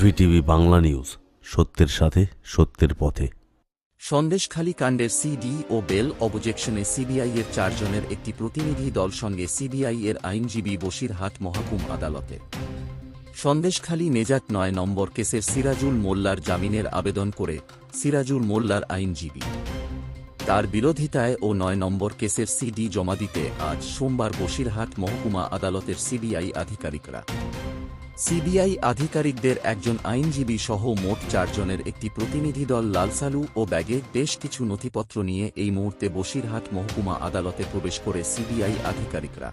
VTV Bangla news, সত্যের সাথে, সত্যের পথে। সন্দেশখালী কাণ্ডের সিডি ও বেল অবজেকশনে সিবিআই এর চারজনের একটি প্রতিনিধি দল সঙ্গে সিবিআই এর আইনজীবী বসিরহাট মহাকুম আদালতে। সন্দেশখালী নেজাত নয় নম্বর কেসের সিরাজুল মোল্লার জামিনের আবেদন করে সিরাজুল মোল্লার আইনজীবী। তার বিরোধিতায় ও নয় নম্বর কেসের সিডি জমা দিতে আজ সোমবার বসিরহাট মহকুমা আদালতের সিবিআই আধিকারিকরা। সিবিআই আধিকারিকদের একজন আইনজীবী সহ মোট চারজনের একটি প্রতিনিধি দল লালসালু ও ব্যাগে বেশ কিছু নথিপত্র নিয়ে এই মুহূর্তে বসিরহাট মহকুমা আদালতে প্রবেশ করে সিবিআই আধিকারিকরা।